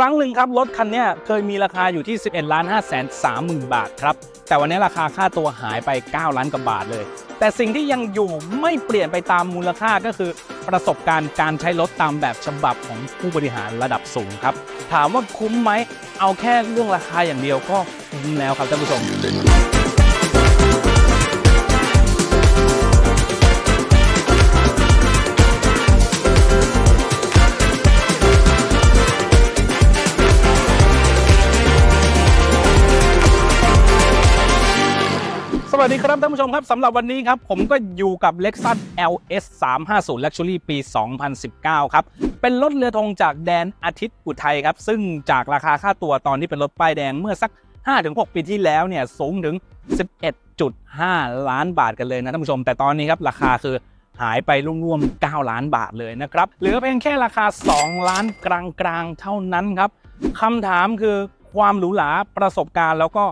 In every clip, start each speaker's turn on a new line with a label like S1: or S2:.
S1: ครั้งหนึ่งครับรถคันนี้เคยมีราคาอยู่ที่ 11ล้าน5แสน3หมื่นบาทครับ แต่วันนี้ราคาค่าตัวหายไป 9 ล้านกว่าบาทเลย แต่สิ่งที่ยังอยู่ไม่เปลี่ยนไปตามมูลค่าก็คือประสบการณ์การใช้รถตามแบบฉบับของผู้บริหารระดับสูงครับ ถามว่าคุ้มไหม เอาแค่เรื่องราคาอย่างเดียวก็คุ้มแล้วครับท่านผู้ชม ครับท่านผู้ชมครับสำหรับวันนี้ครับ ผมก็อยู่กับ Lexus LS 350 Luxury ปี 2019 ครับ เป็นรถเรือธงจากแดนอาทิตย์อุทัยครับ ซึ่งจากราคาค่าตัวตอนที่เป็นรถป้ายแดงเมื่อสัก 5-6 ปีที่แล้วเนี่ยสูงถึง 11.5 ล้านบาทกันเลยนะท่านผู้ชม แต่ตอนนี้ครับราคาคือหายไปร่วมๆ 9 ล้านบาทเลยนะครับ เหลือเพียงแค่ราคา 2 ล้านกลางๆ เท่านั้นครับคำถามคือความหรูหราประสบการณ์แล้วก็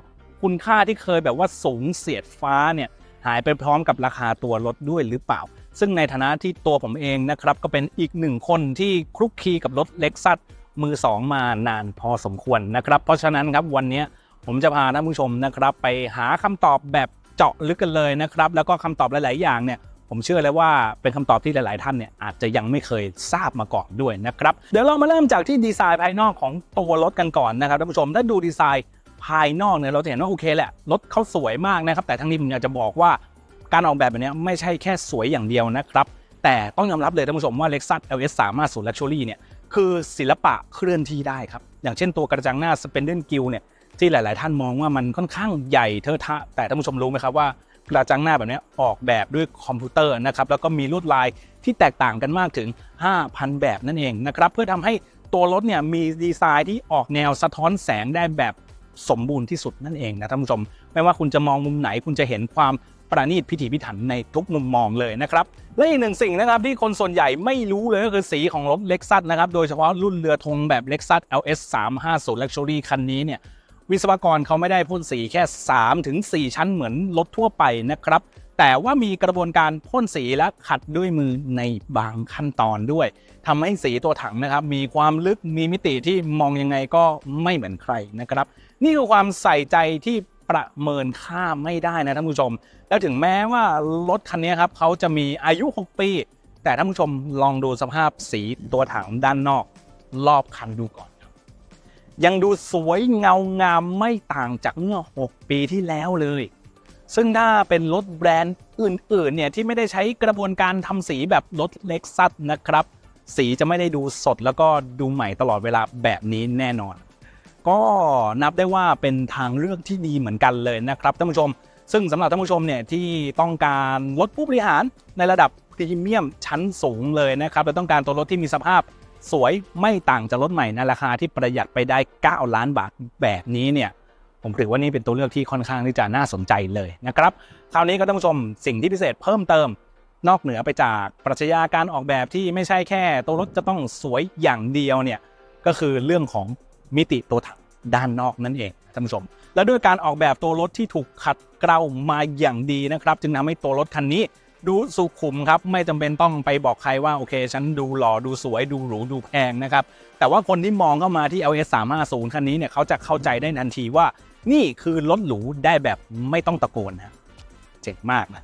S1: คุณค่าที่เคยแบบว่าสูงเสียดฟ้าเนี่ยหายไปพร้อมกับราคาตัวรถด้วยหรือเปล่า ซึ่งในฐานะที่ตัวผมเองนะครับก็เป็นอีกหนึ่งคนที่คลุกคลีกับรถเล็กซัสมือสองมานานพอสมควรนะครับ เพราะฉะนั้นครับวันนี้ผมจะพาท่านผู้ชมนะครับ ไปหาคำตอบแบบเจาะลึกกันเลยนะครับ แล้วก็คำตอบหลาย ๆ อย่างเนี่ยผมเชื่อเลยว่าเป็นคำตอบที่หลาย ๆ ท่านเนี่ยอาจจะยังไม่เคยทราบมาก่อนด้วยนะครับ เดี๋ยวเรามาเริ่มจากที่ดีไซน์ภายนอกของตัวรถกันก่อนนะครับท่านผู้ชมถ้าดูดีไซน์ ภายนอกเนี่ยเราจะเห็นว่าโอเคแหละรถเขาสวยมากนะครับ แต่ทั้งนี้ผมอยากจะบอกว่าการออกแบบแบบนี้ไม่ใช่แค่สวยอย่างเดียวนะครับ แต่ต้องยอมรับเลยท่านผู้ชมว่า Lexus LS 350 Luxury เนี่ยคือศิลปะเคลื่อนที่ได้ครับ อย่างเช่นตัวกระจังหน้า Spindle g i l เนี่ยที่หลาย ๆ ท่านมองว่ามันค่อนข้างใหญ่เทอะทะ แต่ท่านผู้ชมรู้ไหมครับว่ากระจังหน้าแบบนี้ออกแบบด้วยคอมพิวเตอร์นะครับแล้วก็มีลวดลายที่แตกต่างกันมากถึง 5,000 แบบนั่นเองนะครับเพื่อทำให้ตัวรถเนี่ยมีดีไซน์ที่ออกแนวสะท้อนแสงได้แบบ สมบูรณ์ที่สุดนั่นเองนะท่านผู้ชม ไม่ว่าคุณจะมองมุมไหนคุณจะเห็นความประณีตพิถีพิถันในทุกมุมมองเลยนะครับ และอีกหนึ่งสิ่งนะครับที่คนส่วนใหญ่ไม่รู้เลยก็คือสีของรถ Lexus นะครับ โดยเฉพาะรุ่นเรือธงแบบ Lexus LS 350 Luxury คันนี้เนี่ยวิศวกรเขาไม่ได้พ่นสีแค่3ถึง4ชั้นเหมือนรถทั่วไปนะครับ แต่ว่ามีกระบวนการพ่นสีและขัดด้วยมือในบางขั้นตอนด้วยทำให้สีตัวถังนะครับ มีความลึกมีมิติที่มองยังไงก็ไม่เหมือนใครนะครับ นี่คือความใส่ใจที่ประเมินค่าไม่ได้นะท่านผู้ชม แล้วถึงแม้ว่ารถคันนี้ครับเขาจะมีอายุ 6 ปี แต่ท่านผู้ชมลองดูสภาพสีตัวถังด้านนอกรอบคันดูก่อน ยังดูสวยเงางามไม่ต่างจากเมื่อ 6 ปีที่แล้วเลย ซึ่งถ้าเป็นรถแบรนด์อื่นๆเนี่ยที่ไม่ได้ใช้กระบวนการทำสีแบบรถเล็กซัสนะครับ สีจะไม่ได้ดูสดแล้วก็ดูใหม่ตลอดเวลาแบบนี้แน่นอน ก็นับได้ว่าเป็นทางเลือกที่ดีเหมือนกันเลยนะครับท่านผู้ชม ซึ่งสำหรับท่านผู้ชมเนี่ยที่ต้องการรถผู้บริหารในระดับพรีเมียมชั้นสูงเลยนะครับและต้องการตัวรถที่มีสภาพสวยไม่ต่างจากรถใหม่ในราคาที่ประหยัดไปได้ 9 ล้านบาทแบบนี้เนี่ยผมถือว่านี่เป็นตัวเลือกที่ค่อนข้างที่จะน่าสนใจเลยนะครับ คราวนี้ก็ท่านผู้ชมสิ่งที่พิเศษเพิ่มเติม นอกเหนือไปจากปรัชญาการออกแบบที่ไม่ใช่แค่ ตัวรถจะต้องสวยอย่างเดียวเนี่ยก็คือเรื่องของ มิติตัวถังด้านนอกนั่นเองท่านผู้ชม และด้วยการออกแบบตัวรถที่ถูกขัดเกลามาอย่างดีนะครับ จึงทำให้ตัวรถคันนี้ดูสุขุมครับ ไม่จำเป็นต้องไปบอกใครว่า โอเค ฉันดูหล่อดูสวยดูหรูดูแพงนะครับ แต่ว่าคนที่มองเข้ามาที่ LS 350คันนี้เนี่ยเขาจะเข้าใจได้ทันทีว่า นี่คือรถหรูได้แบบไม่ต้องตะโกนนะเจ๋งมากนะ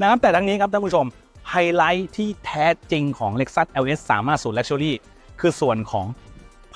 S1: นะครับแต่ทั้งนี้ครับท่านผู้ชมไฮไลท์ที่แท้จริงของ Lexus LS 350 Luxury คือส่วนของ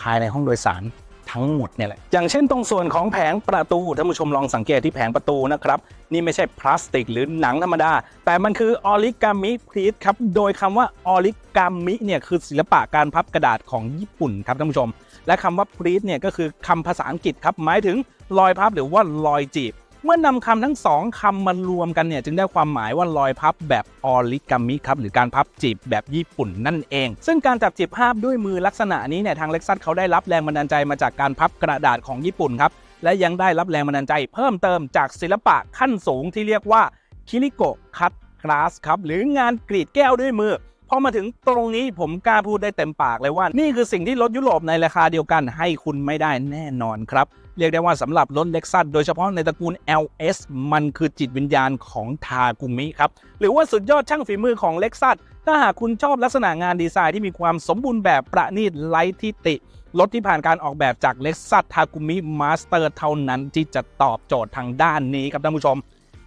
S1: ภายในห้องโดยสาร ทั้งหมดเนี่ยแหละอย่างเช่นตรงส่วนของแผงประตูท่านผู้ชมลองสังเกตที่แผงประตูนะครับ นี่ไม่ใช่พลาสติกหรือหนังธรรมดา แต่มันคือออริกามิพรีทครับ โดยคำว่าออริกามิเนี่ยคือศิลปะการพับกระดาษของญี่ปุ่นครับท่านผู้ชม และคำว่าพรีทเนี่ยก็คือคำภาษาอังกฤษครับหมายถึงรอยพับหรือว่ารอยจีบ เมื่อนำคำทั้งสองคำมารวมกันเนี่ยจึงได้ความหมายว่ารอยพับแบบออริกามิครับหรือการพับจีบแบบญี่ปุ่นนั่นเอง ซึ่งการจับจีบภาพด้วยมือลักษณะนี้เนี่ยทางเล็กซัสเขาได้รับแรงบันดาลใจมาจากการพับกระดาษของญี่ปุ่นครับและยังได้รับแรงบันดาลใจเพิ่มเติมจากศิลปะขั้นสูงที่เรียกว่าคิริโกะคัตกราสครับหรืองานกรีดแก้วด้วยมือพอมาถึงตรงนี้ผมกล้าพูดได้เต็มปากเลยว่า นี่คือสิ่งที่รถยุโรปในราคาเดียวกันให้คุณไม่ได้แน่นอนครับ เรียกได้ว่าสำหรับรถเล็กซัสโดยเฉพาะในตระกูล LS มันคือจิตวิญญาณของทากุมิครับ หรือว่าสุดยอดช่างฝีมือของเล็กซัสถ้าหากคุณชอบลักษณะงานดีไซน์ที่มีความสมบูรณ์แบบประณีตไร้ที่ติ รถที่ผ่านการออกแบบจาก Lexus Takumi Master เท่านั้นที่จะตอบโจทย์ทางด้านนี้ครับท่านผู้ชม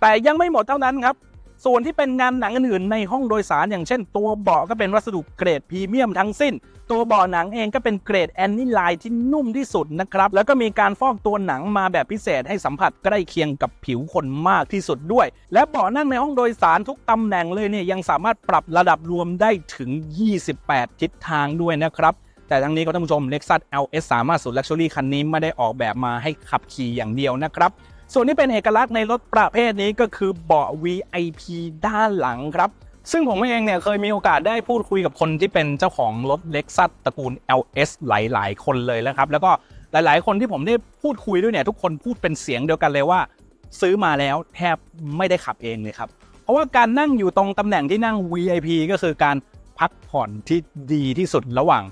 S1: แต่ยังไม่หมดเท่านั้นครับ ส่วนที่เป็นงานหนังอื่นๆในห้องโดยสารอย่างเช่น ตัวเบาะก็เป็นวัสดุเกรดพรีเมียมทั้งสิ้น ตัวเบาะหนังเองก็เป็นเกรดแอนนิไลน์ที่นุ่มที่สุดนะครับ แล้วก็มีการฟอกตัวหนังมาแบบพิเศษให้สัมผัสใกล้เคียงกับผิวคนมากที่สุดด้วย และเบาะนั่งในห้องโดยสารทุกตำแหน่งเลยเนี่ยยังสามารถปรับระดับรวมได้ถึง 28 ทิศทางด้วยนะครับแต่ทั้งนี้ก็ท่านผู้ชม Lexus LS 3 5 0 Luxury คันนี้ไม่ได้ออกแบบมาให้ขับขี่อย่างเดียวนะครับ ส่วนที่เป็นเอกลักษณ์ในรถประเภทนี้ก็คือเบาะ VIP ด้านหลังครับ ซึ่งผมเองเนี่ยเคยมีโอกาสได้พูดคุยกับคนที่เป็นเจ้าของรถ Lexus ตระกูล LS หลาย ๆ คนเลยนะครับ แล้วก็หลาย ๆ คนที่ผมได้พูดคุยด้วยเนี่ยทุกคนพูดเป็นเสียงเดียวกันเลยว่า ซื้อมาแล้วแทบไม่ได้ขับเองเลยครับ เพราะว่าการนั่งอยู่ตรงตำแหน่งที่นั่ง VIP ก็คือการพักผ่อนที่ดีที่สุดระหว่าง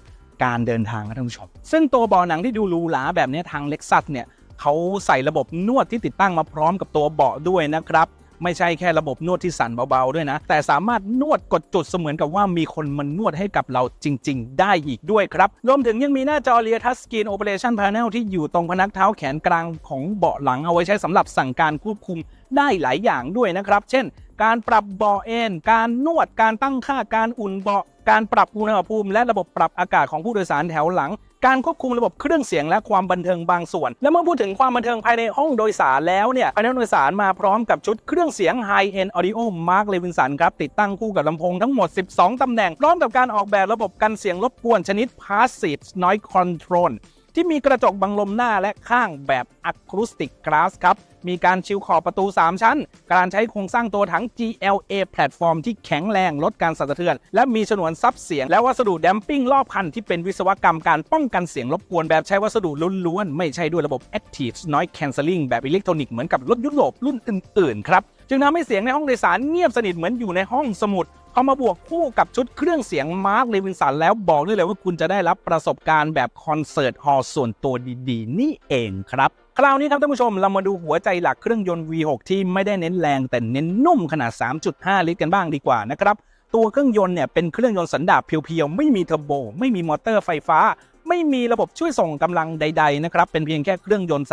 S1: การเดินทางครับท่านผู้ชม ซึ่งตัวเบาะหนังที่ดูรูหราแบบนี้ทาง Lexus เนี่ย เขาใส่ระบบนวดที่ติดตั้งมาพร้อมกับตัวเบาะด้วยนะครับ ไม่ใช่แค่ระบบนวดที่สั่นเบาๆด้วยนะ แต่สามารถนวดกดจุดเสมือนกับว่ามีคนมานวดให้กับเราจริง ๆ ได้อีกด้วยครับ รวมถึงยังมีหน้าจอ Rear Touch Screen Operation Panel ที่อยู่ตรงพนักเท้าแขนกลางของเบาะหลังเอาไว้ใช้สำหรับสั่งการควบคุมได้หลายอย่างด้วยนะครับ เช่น การปรับเบาะเอนการนวดการตั้งค่าการอุ่นเบาะการปรับอุณหภูมิและระบบปรับอากาศของผู้โดยสารแถวหลัง การควบคุมระบบเครื่องเสียงและความบันเทิงบางส่วน และเมื่อพูดถึงความบันเทิงภายในห้องโดยสารแล้วเนี่ยภายในห้องโดยสารมาพร้อมกับชุดเครื่องเสียง High End Audio Mark Levinson ครับติดตั้งคู่กับลำโพงทั้งหมด 12 ตำแหน่ง พร้อมกับการออกแบบระบบกันเสียงรบกวนชนิด Passive Noise Control ที่มีกระจกบังลมหน้าและข้างแบบ Acoustic Glass ครับ มีการชิลขอบประตู 3 ชั้น การใช้โครงสร้างตัวถัง GLA แพลตฟอร์มที่แข็งแรงลดการสั่นสะเทือน และมีฉนวนซับเสียง และวัสดุแดมปิ้งรอบคันที่เป็นวิศวกรรมการป้องกันเสียงรบกวนแบบใช้วัสดุล้วนๆ ไม่ใช่ด้วยระบบ Active Noise Cancelling แบบอิเล็กทรอนิกส์เหมือนกับรถยุโรปรุ่นอื่นๆครับจึงทำให้เสียงในห้องโดยสารเงียบสนิทเหมือนอยู่ในห้องสมุดพอมาบวกคู่กับชุดเครื่องเสียงมาร์คเลวินสันแล้วบอกได้เลยว่าคุณจะได้รับประสบการณ์แบบคอนเสิร์ตฮอลล์ส่วนตัวดี ๆ นี่เองครับ คราวนี้ครับท่านผู้ชมเรามาดูหัวใจหลักเครื่องยนต์ V6 ที่ไม่ได้เน้นแรงแต่เน้นนุ่มขนาด 3.5 ลิตรกันบ้างดีกว่านะครับตัวเครื่องยนต์เนี่ยเป็นเครื่องยนต์สันดาปเพียวๆ ไม่มีเทอร์โบ ไม่มีมอเตอร์ไฟฟ้า ไม่มีระบบช่วยส่งกำลังใด ๆ นะครับ เป็นเพียงแค่เครื่องยนต์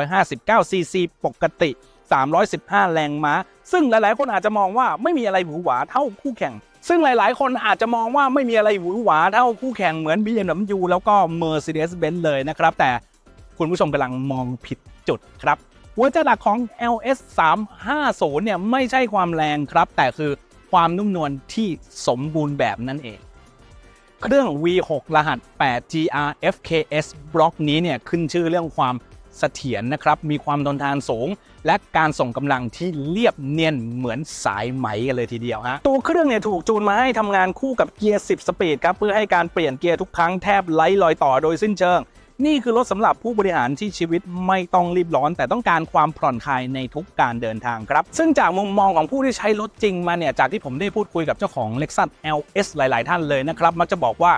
S1: 3,459 ซีซีปกติ 315 แรงม้า ซึ่งหลายๆ คนอาจจะมองว่าไม่มีอะไรหวือหวาเท่าคู่แข่ง ซึ่งหลายๆ คนอาจจะมองว่าไม่มีอะไรหวือหวาเท่าคู่แข่งเหมือน BMW แล้วก็ Mercedes-Benz เลยนะครับแต่ คุณผู้ชมกำลังมองผิดจุดครับ หัวใจหลักของ LS 350เนี่ยไม่ใช่ความแรงครับ แต่คือความนุ่มนวลที่สมบูรณ์แบบนั่นเอง เครื่อง V6 รหัส 8GR FKS บล็อกนี้เนี่ยขึ้นชื่อเรื่องความเสถียรนะครับ มีความทนทานสูง และการส่งกำลังที่เรียบเนียนเหมือนสายไหมกันเลยทีเดียวฮะ ตัวเครื่องเนี่ยถูกจูนมาให้ทำงานคู่กับเกียร์ 10 สปีดครับ เพื่อให้การเปลี่ยนเกียร์ทุกครั้งแทบไร้รอยต่อโดยสิ้นเชิง นี่คือรถสำหรับผู้บริหารที่ชีวิตไม่ต้องรีบร้อน แต่ต้องการความผ่อนคลายในทุกการเดินทางครับ ซึ่งจากมุมมองของผู้ที่ใช้รถจริงมาเนี่ยจากที่ผมได้พูดคุยกับเจ้าของ Lexus LS หลาย ๆ ท่านเลยนะครับมักจะบอกว่า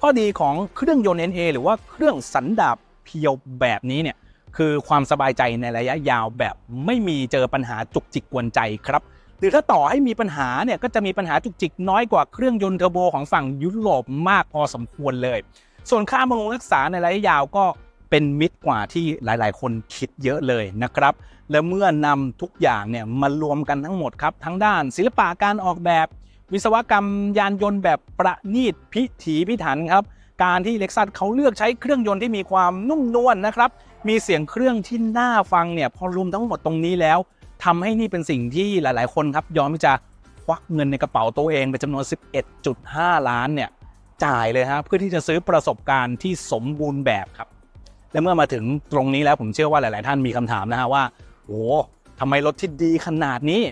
S1: ข้อดีของเครื่องยนต์ NA หรือว่าเครื่องสันดาปเพียวแบบนี้เนี่ยคือความสบายใจในระยะยาวแบบไม่มีเจอปัญหาจุกจิกกวนใจครับหรือถ้าต่อให้มีปัญหาเนี่ยก็จะมีปัญหาจุกจิกน้อยกว่าเครื่องยนต์เทอร์โบของฝั่งยุโรปมากพอสมควรเลย ส่วนค่าบำรุงรักษาในระยะยาวก็เป็นมิตรกว่าที่หลาย ๆ คนคิดเยอะเลยนะครับ และเมื่อนำทุกอย่างเนี่ยมารวมกันทั้งหมดครับทั้งด้านศิลปะการออกแบบ วิศวกรรมยานยนต์แบบประณีตพิถีพิถันครับการที่เล็กซัสเขาเลือกใช้เครื่องยนต์ที่มีความนุ่มนวลนะครับ มีเสียงเครื่องที่น่าฟังเนี่ยพอรวมทั้งหมดตรงนี้แล้วทำให้นี่เป็นสิ่งที่หลาย ๆ คนครับยอมที่จะควักเงินในกระเป๋าตัวเองเป็นจำนวน 11.5 ล้านเนี่ย จ่ายเลยฮะเพื่อที่จะซื้อประสบการณ์ที่สมบูรณ์แบบครับ และเมื่อมาถึงตรงนี้แล้วผมเชื่อว่าหลาย ๆ ท่านมีคำถามนะฮะว่าโอ้ทำไมรถที่ดีขนาดนี้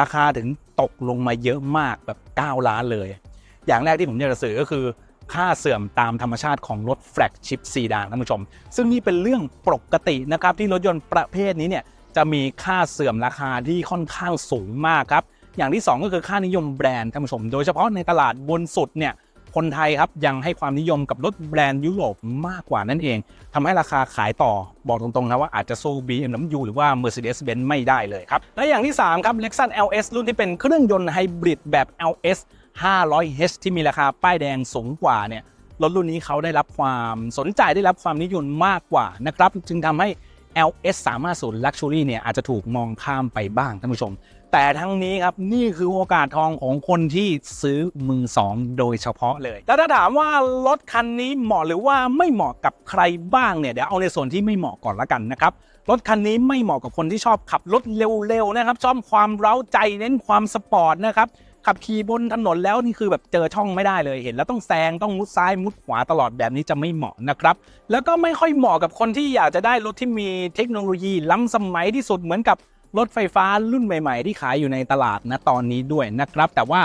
S1: ราคาถึงตกลงมาเยอะมากแบบ 9 ล้านเลย อย่างแรกที่ผมอยากจะสื่อก็คือค่าเสื่อมตามธรรมชาติของรถแฟลกชิพซีดานท่านผู้ชม ซึ่งนี่เป็นเรื่องปกตินะครับที่รถยนต์ประเภทนี้เนี่ยจะมีค่าเสื่อมราคาที่ค่อนข้างสูงมากครับ อย่างที่ 2 ก็คือค่านิยมแบรนด์ท่านผู้ชม โดยเฉพาะในตลาดบนสุดเนี่ย คนไทยครับยังให้ความนิยมกับรถแบรนด์ยุโรปมากกว่านั่นเองทำให้ราคาขายต่อบอกตรงๆนะว่าอาจจะสู้ BMW หรือว่า Mercedes-Benz ไม่ได้เลยครับ และอย่างที่ 3 ครับ Lexus LS รุ่นที่เป็นเครื่องยนต์ไฮบริดแบบ LS 500H ที่มีราคาป้ายแดงสูงกว่าเนี่ยรถรุ่นนี้เขาได้รับความสนใจได้รับความนิยมมากกว่านะครับจึงทำให้ LS 350 Luxury เนี่ยอาจจะถูกมองข้ามไปบ้างท่านผู้ชม แต่ทั้งนี้ครับนี่คือโอกาสทองของคนที่ซื้อมือ2โดยเฉพาะเลยแล้วถ้าถามว่ารถคันนี้เหมาะหรือว่าไม่เหมาะกับใครบ้างเนี่ยเดี๋ยวเอาในส่วนที่ไม่เหมาะก่อนละกันนะครับรถคันนี้ไม่เหมาะกับคนที่ชอบขับรถเร็วๆนะครับชอบความเร้าใจเน้นความสปอร์ตนะครับขับขี่บนถนนแล้วนี่คือแบบเจอช่องไม่ได้เลยเห็น แล้วต้องแซงต้องมุดซ้ายมุดขวาตลอดแบบนี้จะไม่เหมาะนะครับ แล้วก็ไม่ค่อยเหมาะกับคนที่อยากจะได้รถที่มีเทคโนโลยีล้ำสมัยที่สุดเหมือนกับ รถไฟฟ้ารุ่นใหม่ ๆ ที่ขายอยู่ในตลาดนะตอนนี้ด้วยนะครับ แต่ว่า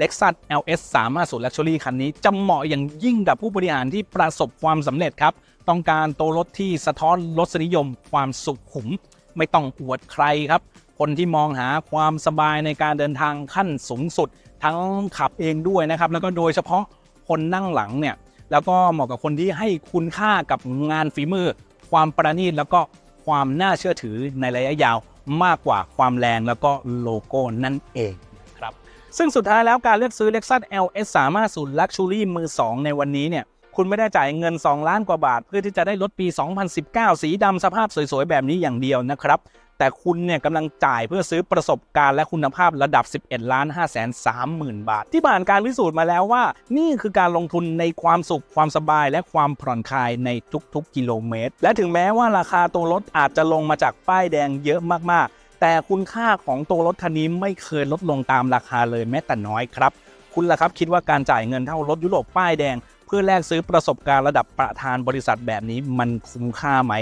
S1: Lexus LS 350 Luxury คันนี้จะเหมาะอย่างยิ่งกับผู้บริหารที่ประสบความสำเร็จครับ ต้องการตัวรถที่สะท้อนรสนิยม ความสุขุม ไม่ต้องอวดใครครับ คนที่มองหาความสบายในการเดินทางขั้นสูงสุด ทั้งขับเองด้วยนะครับ แล้วก็โดยเฉพาะคนนั่งหลังเนี่ย แล้วก็เหมาะกับคนที่ให้คุณค่ากับงานฝีมือ ความประณีตแล้วก็ความน่าเชื่อถือในระยะยาว มากกว่าความแรงแล้วก็โลโก้นั่นเองนะครับซึ่งสุดท้ายแล้วการเลือกซื้อ Lexus LS 350 Luxury มือ 2 ในวันนี้เนี่ยคุณไม่ได้จ่ายเงิน 2 ล้านกว่าบาท เพื่อที่จะได้รถปี 2019 สีดำสภาพสวยๆ แบบนี้อย่างเดียวนะครับ แต่คุณเนี่ยกำลังจ่ายเพื่อซื้อประสบการณ์และคุณภาพระดับ 11 ล้าน5แสน30,000 บาท ที่ผ่านการพิสูจน์มาแล้วว่า นี่คือการลงทุนในความสุขความสบายและความผ่อนคลายในทุกๆ กิโลเมตร และถึงแม้ว่าราคาตัวรถอาจจะลงมาจากป้ายแดงเยอะมากๆ แต่คุณค่าของตัวรถคันนี้ไม่เคยลดลงตามราคาเลยแม้แต่น้อยครับ คุณล่ะครับคิดว่าการจ่ายเงินเท่ารถยุโรปป้ายแดง เพื่อแลกซื้อประสบการณ์ระดับประธานบริษัทแบบนี้มันคุ้มค่าไหม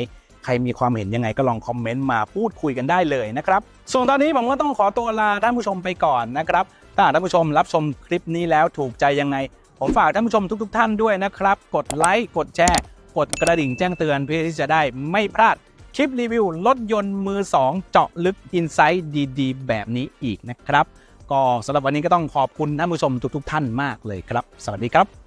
S1: ใครมีความเห็นยังไงก็ลองคอมเมนต์มาพูดคุยกันได้เลยนะครับ ส่วนตอนนี้ผมก็ต้องขอตัวลาท่านผู้ชมไปก่อนนะครับ ถ้าท่านผู้ชมรับชมคลิปนี้แล้วถูกใจยังไง ผมฝากท่านผู้ชมทุก ๆ ท่านด้วยนะครับ กดไลค์ กดแชร์ กดกระดิ่งแจ้งเตือนเพื่อที่จะได้ไม่พลาดคลิปรีวิวรถยนต์มือ 2 เจาะลึกอินไซต์ดีๆ แบบนี้อีกนะครับ ก็สำหรับวันนี้ก็ต้องขอบคุณท่านผู้ชมทุกๆท่านมากเลยครับ สวัสดีครับ